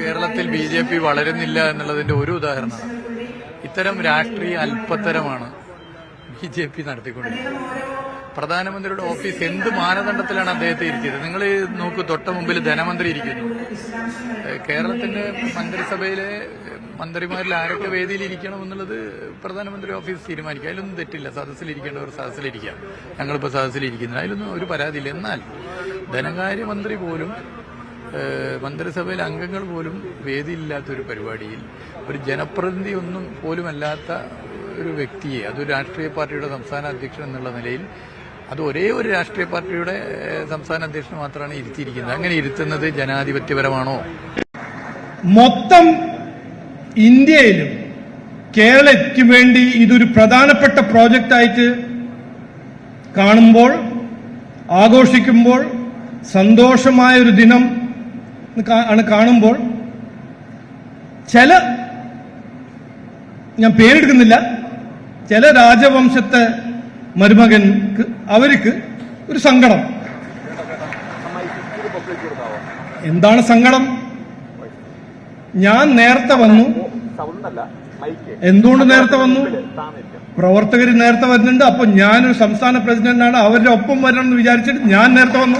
കേരളത്തിൽ B J P വളരുന്നില്ല എന്നുള്ളതിന്റെ ഒരു ഉദാഹരണമാണ് ഇത്തരം രാഷ്ട്രീയ അല്പത്തരമാണ് ബി ജെ പി നടത്തിക്കൊണ്ടിരിക്കുന്നത്. പ്രധാനമന്ത്രിയുടെ ഓഫീസ് എന്ത് മാനദണ്ഡത്തിലാണ് അദ്ദേഹത്തെ ഇരിക്കുന്നത്? നിങ്ങൾ നോക്ക് തൊട്ട മുമ്പിൽ ധനമന്ത്രി ഇരിക്കുന്നു. കേരളത്തിന്റെ മന്ത്രിസഭയിലെ മന്ത്രിമാരിൽ ആരൊക്കെ വേദിയിൽ ഇരിക്കണം എന്നുള്ളത് പ്രധാനമന്ത്രി ഓഫീസ് തീരുമാനിക്കും. അതിലൊന്നും തെറ്റില്ല. സദസ്സിലിരിക്കേണ്ടവർ സദസ്സിലിരിക്കാം. ഞങ്ങളിപ്പോൾ സദസ്സിലിരിക്കുന്നത് അതിലൊന്നും ഒരു പരാതിയില്ല. എന്നാൽ ധനകാര്യമന്ത്രി പോലും ഏഹ് മന്ത്രിസഭയിലെ അംഗങ്ങൾ പോലും വേദിയില്ലാത്ത ഒരു പരിപാടിയിൽ ഒരു ജനപ്രതിനിധി ഒന്നും പോലുമല്ലാത്ത ഒരു വ്യക്തിയെ അതൊരു രാഷ്ട്രീയ പാർട്ടിയുടെ സംസ്ഥാന അധ്യക്ഷൻ എന്നുള്ള നിലയിൽ അത് ഒരേ ഒരു രാഷ്ട്രീയ പാർട്ടിയുടെ സംസ്ഥാന അധ്യക്ഷൻ മാത്രമാണ് ഇരുത്തിയിരിക്കുന്നത്. അങ്ങനെ ഇരുത്തുന്നത് ജനാധിപത്യപരമാണോ? മൊത്തം ഇന്ത്യയിലും കേരളയ്ക്ക് വേണ്ടി ഇതൊരു പ്രധാനപ്പെട്ട പ്രോജക്റ്റായിട്ട് കാണുമ്പോൾ ആഘോഷിക്കുമ്പോൾ സന്തോഷമായ ഒരു ദിനം ആണ് കാണുമ്പോൾ ചില ഞാൻ പേരെടുക്കുന്നില്ല. ചില രാജവംശത്തെ മരുമകൻക്ക് അവർക്ക് ഒരു സങ്കടം. എന്താണ് സങ്കടം? ഞാൻ നേരത്തെ വന്നു. എന്തുകൊണ്ട് നേരത്തെ വന്നു? പ്രവർത്തകർ നേരത്തെ വരുന്നുണ്ട്. അപ്പൊ ഞാനൊരു സംസ്ഥാന പ്രസിഡന്റാണ്. അവരുടെ ഒപ്പം വരണം എന്ന് വിചാരിച്ചിട്ട് ഞാൻ നേരത്തെ വന്നു.